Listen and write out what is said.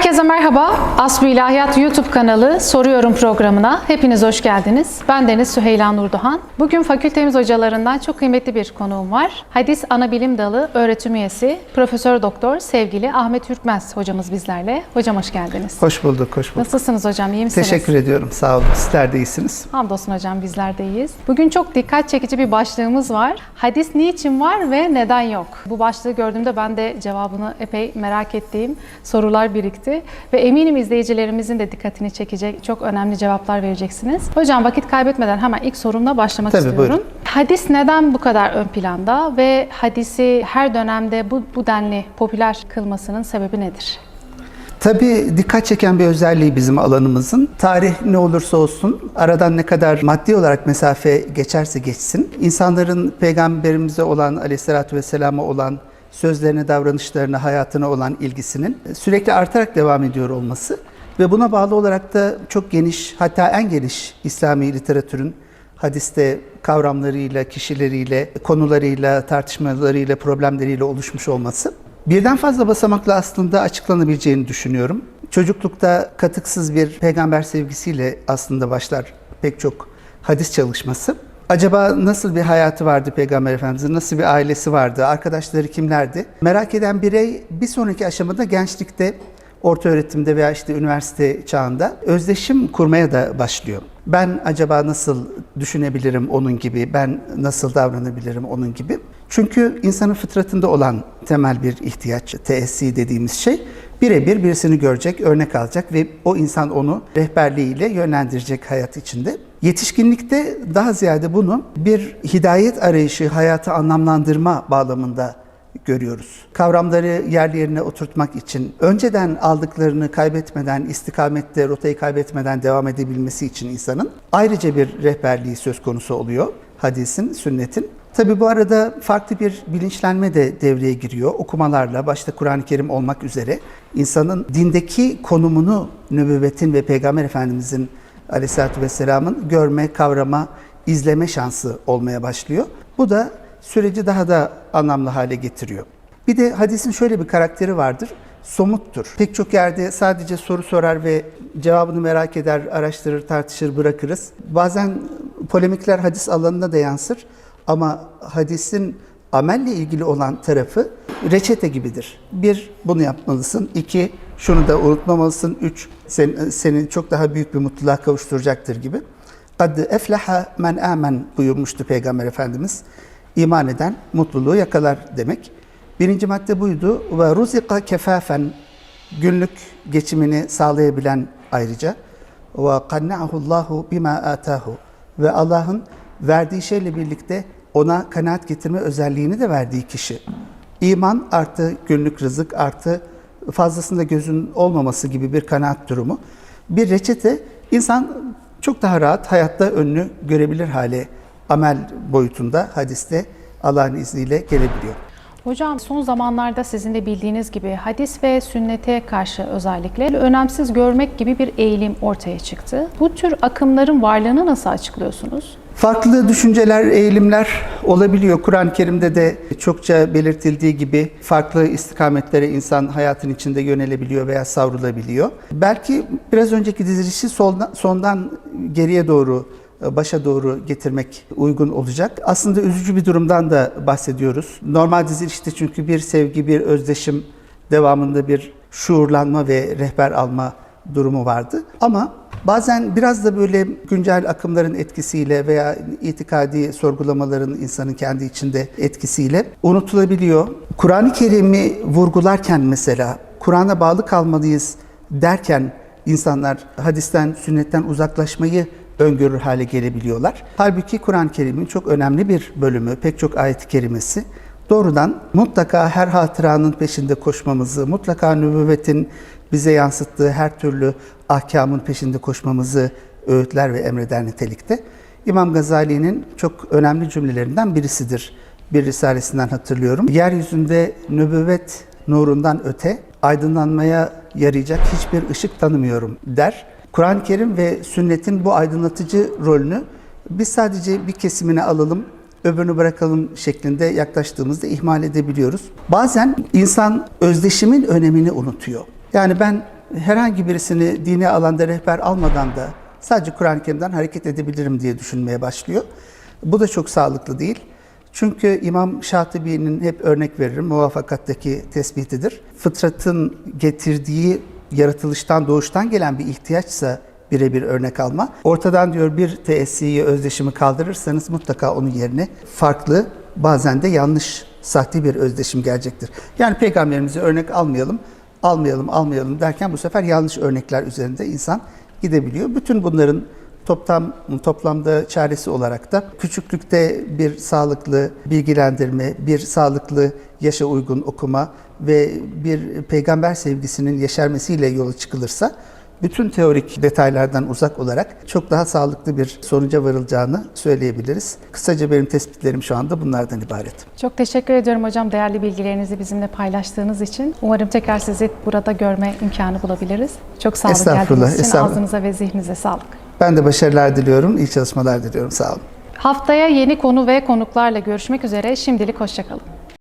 Herkese merhaba. Aslı İlahiyat YouTube kanalı Soruyorum programına hepiniz hoş geldiniz. Ben Deniz Süheyla Nurdoğan. Bugün fakültemiz hocalarından çok kıymetli bir konuğum var. Hadis Anabilim Dalı öğretim üyesi Profesör Doktor sevgili Ahmet Hürkmez hocamız bizlerle. Hocam hoş geldiniz. Hoş bulduk, hoş bulduk. Nasılsınız hocam? İyi misiniz? Teşekkür ediyorum, sağ olun. Sizler de iyisiniz. Hamdolsun hocam bizler de iyiyiz. Bugün çok dikkat çekici bir başlığımız var. Hadis niçin var ve neden yok? Bu başlığı gördüğümde ben de cevabını epey merak ettiğim sorular birikti. Ve eminim izleyicilerimizin de dikkatini çekecek çok önemli cevaplar vereceksiniz. Hocam vakit kaybetmeden hemen ilk sorumla başlamak Tabii, istiyorum. buyurun. Hadis neden bu kadar ön planda ve hadisi her dönemde bu, bu denli popüler kılmasının sebebi nedir? Tabii dikkat çeken bir özelliği bizim alanımızın. Tarih ne olursa olsun, aradan ne kadar maddi olarak mesafe geçerse geçsin, insanların peygamberimize olan, aleyhissalatü vesselama olan sözlerine, davranışlarına, hayatına olan ilgisinin sürekli artarak devam ediyor olması ve buna bağlı olarak da çok geniş, hatta en geniş İslami literatürün hadiste kavramlarıyla, kişileriyle, konularıyla, tartışmalarıyla, problemleriyle oluşmuş olması birden fazla basamakla aslında açıklanabileceğini düşünüyorum. Çocuklukta katıksız bir peygamber sevgisiyle aslında başlar pek çok hadis çalışması. Acaba nasıl bir hayatı vardı Peygamber Efendimiz'in, nasıl bir ailesi vardı, arkadaşları kimlerdi? Merak eden birey bir sonraki aşamada gençlikte orta öğretimde veya işte üniversite çağında özdeşim kurmaya da başlıyor. Ben acaba nasıl düşünebilirim onun gibi, ben nasıl davranabilirim onun gibi. Çünkü insanın fıtratında olan temel bir ihtiyaç, teessi dediğimiz şey birebir birisini görecek, örnek alacak ve o insan onu rehberliğiyle yönlendirecek hayat içinde. Yetişkinlikte daha ziyade bunu bir hidayet arayışı, hayatı anlamlandırma bağlamında görüyoruz. Kavramları yerli yerine oturtmak için önceden aldıklarını kaybetmeden, istikamette rotayı kaybetmeden devam edebilmesi için insanın ayrıca bir rehberliği söz konusu oluyor hadisin, sünnetin. Tabi bu arada farklı bir bilinçlenme de devreye giriyor. Okumalarla, başta Kur'an-ı Kerim olmak üzere insanın dindeki konumunu nübüvvetin ve Peygamber Efendimizin Aleyhisselatü Vesselam'ın görme, kavrama, izleme şansı olmaya başlıyor. Bu da süreci daha da anlamlı hale getiriyor. Bir de hadisin şöyle bir karakteri vardır. Somuttur. Pek çok yerde sadece soru sorar ve cevabını merak eder, araştırır, tartışır, bırakırız. Bazen polemikler hadis alanına da yansır ama hadisin amelle ilgili olan tarafı reçete gibidir. Bir, bunu yapmalısın. İki, şunu da unutmamalısın. Üç, sen, seni çok daha büyük bir mutluluğa kavuşturacaktır gibi. Kad eflaha men amen buyurmuştu Peygamber Efendimiz. İman eden mutluluğu yakalar demek. Birinci madde buydu. Ve ruzika kefafen günlük geçimini sağlayabilen ayrıca ve kanna'ahu Allahu bima atahu ve Allah'ın verdiği şeyle birlikte ona kanaat getirme özelliğini de verdiği kişi. İman artı günlük rızık artı fazlasında gözün olmaması gibi bir kanaat durumu. Bir reçete insan çok daha rahat hayatta önünü görebilir hale amel boyutunda hadiste Allah'ın izniyle gelebiliyor. Hocam son zamanlarda sizin de bildiğiniz gibi hadis ve sünnete karşı özellikle önemsiz görmek gibi bir eğilim ortaya çıktı. Bu tür akımların varlığını nasıl açıklıyorsunuz? Farklı düşünceler, eğilimler olabiliyor. Kur'an-ı Kerim'de de çokça belirtildiği gibi farklı istikametlere insan hayatın içinde yönelebiliyor veya savrulabiliyor. Belki biraz önceki dizilişi soldan, sondan geriye doğru başa doğru getirmek uygun olacak. Aslında üzücü bir durumdan da bahsediyoruz. Normal dizilişte çünkü bir sevgi, bir özdeşim devamında bir şuurlanma ve rehber alma durumu vardı. Ama bazen biraz da böyle güncel akımların etkisiyle veya itikadi sorgulamaların insanın kendi içinde etkisiyle unutulabiliyor. Kur'an-ı Kerim'i vurgularken mesela Kur'an'a bağlı kalmalıyız derken insanlar hadisten, sünnetten uzaklaşmayı öngörür hale gelebiliyorlar. Halbuki Kur'an-ı Kerim'in çok önemli bir bölümü, pek çok ayet-i kerimesi doğrudan mutlaka her hatıranın peşinde koşmamızı, mutlaka nübüvvetin bize yansıttığı her türlü ahkamın peşinde koşmamızı öğütler ve emreder nitelikte. İmam Gazali'nin çok önemli cümlelerinden birisidir. Bir risalesinden hatırlıyorum. Yeryüzünde nübüvvet nurundan öte aydınlanmaya yarayacak hiçbir ışık tanımıyorum der. Kur'an-ı Kerim ve sünnetin bu aydınlatıcı rolünü biz sadece bir kesimini alalım, öbürünü bırakalım şeklinde yaklaştığımızda ihmal edebiliyoruz. Bazen insan özdeşimin önemini unutuyor. Yani ben herhangi birisini dini alanda rehber almadan da sadece Kur'an-ı Kerim'den hareket edebilirim diye düşünmeye başlıyor. Bu da çok sağlıklı değil. Çünkü İmam Şatibi'nin hep örnek veririm, muvafakattaki tespitidir. Fıtratın getirdiği yaratılıştan, doğuştan gelen bir ihtiyaçsa birebir örnek alma. Ortadan diyor bir teessiyi, özdeşimi kaldırırsanız mutlaka onun yerine farklı, bazen de yanlış, sahte bir özdeşim gelecektir. Yani peygamberimizi örnek almayalım, almayalım, almayalım derken bu sefer yanlış örnekler üzerinde insan gidebiliyor. Bütün bunların toplam toplamda çaresi olarak da küçüklükte bir sağlıklı bilgilendirme, bir sağlıklı yaşa uygun okuma ve bir peygamber sevgisinin yeşermesiyle yola çıkılırsa bütün teorik detaylardan uzak olarak çok daha sağlıklı bir sonuca varılacağını söyleyebiliriz. Kısaca benim tespitlerim şu anda bunlardan ibaret. Çok teşekkür ediyorum hocam değerli bilgilerinizi bizimle paylaştığınız için. Umarım tekrar sizi burada görme imkanı bulabiliriz. Çok sağ olun Estağfurullah, geldiğiniz için. estağfurullah. Ağzınıza ve zihninize sağlık. Ben de başarılar diliyorum, iyi çalışmalar diliyorum. Sağ olun. Haftaya yeni konu ve konuklarla görüşmek üzere. Şimdilik hoşçakalın.